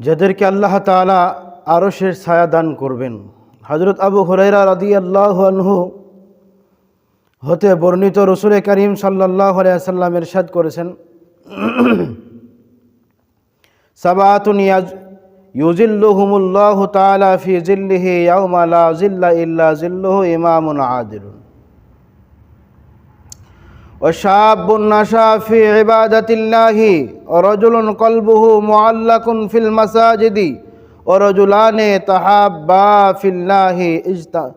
যাদেরকে আল্লাহ তালা আরশের ছায়া দান করবেন। হজরত আবু হরাইরা রাদি আল্লাহ আনহু হতে বর্ণিত রসুলে করিম সাল্লাহ সাল্লাম এরশাদ করেছেন, সাবাতুন ইয়াজ ইউজিল্লুহুমুল্লাহু তাআলা ফি জিল্লিহি ইয়াউমা জিল্লা ইল্লা জিল্লুহু ইমামুন আদিলুন। وشاب نشا في عبادة الله ورجل قلبه معلق في المساجد ورجلان تحابا في الله اجت-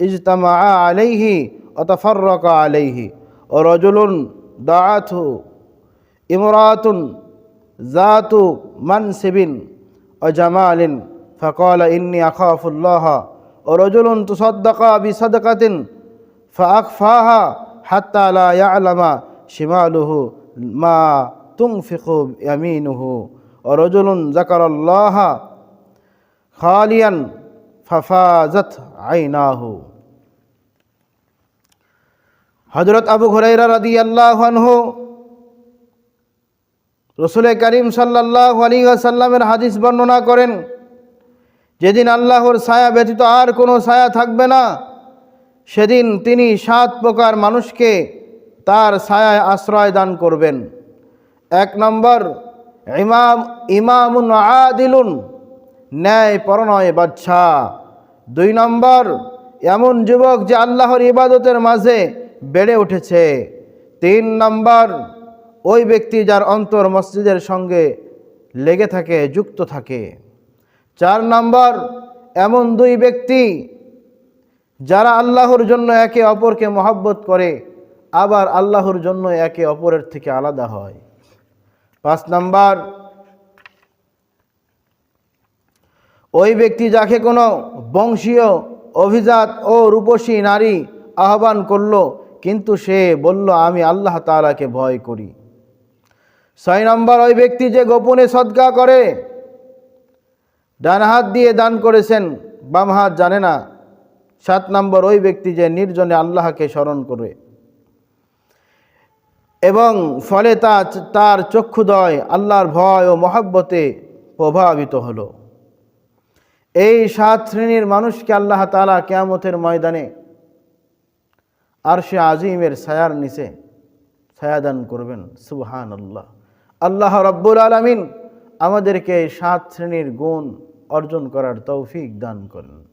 اجتمعا عليه وتفرقا عليه ورجل دعته امرأة ذات منصب وجمال فقال إني أخاف الله ورجل تصدق بصدقة فأخفاها মা তুং ফিকুব খালিয়ান আইনাহু। হজরত আবু ঘুরাইরা রাদি রসুলের করিম সাল্লাহ আলী হাদিস বর্ণনা করেন, যেদিন আল্লাহর ছায়া ব্যতীত আর কোনো ছায়া থাকবে না। সেদিন তিনি সাত প্রকার মানুষকে তার ছায়ায় আশ্রয় দান করবেন। এক নম্বর, ইমাম, ইমামুন আদিলুন, ন্যায় পরনয় বাচ্চা দুই নম্বর, এমন যুবক যে আল্লাহর ইবাদতের মাঝে বেড়ে উঠেছে। তিন নম্বর, ওই ব্যক্তি যার অন্তর মসজিদের সঙ্গে লেগে থাকে, যুক্ত থাকে। চার নম্বর, এমন দুই ব্যক্তি যারা আল্লাহর জন্য একে অপরকে মহাব্বত করে, আবার আল্লাহর জন্য একে অপরের থেকে আলাদা হয়। পাঁচ নাম্বার, ওই ব্যক্তি যাকে কোনো বংশীয়, অভিজাত ও রূপসী নারী আহ্বান করল, কিন্তু সে বলল, আমি আল্লাহ তাআলাকে ভয় করি। ছয় নম্বর, ওই ব্যক্তি যে গোপনে সদকা করে, ডান হাত দিয়ে দান করেছেন, বাম হাত জানে না সাত নম্বর ওই ব্যক্তি যে নির্জনে আল্লাহকে স্মরণ করে এবং ফলে তা তার চক্ষুদয় আল্লাহর ভয় ও মহাব্বতে প্রভাবিত হলো। এই সাত শ্রেণির মানুষকে আল্লাহ তালা কেয়ামতের ময়দানে আর সে আজিমের ছায়ার নিচে ছায়াদান করবেন। সুবহান আল্লাহ আল্লাহ রব্বুল আলমিন আমাদেরকে এই সাত শ্রেণির গুণ অর্জন করার তৌফিক দান করেন।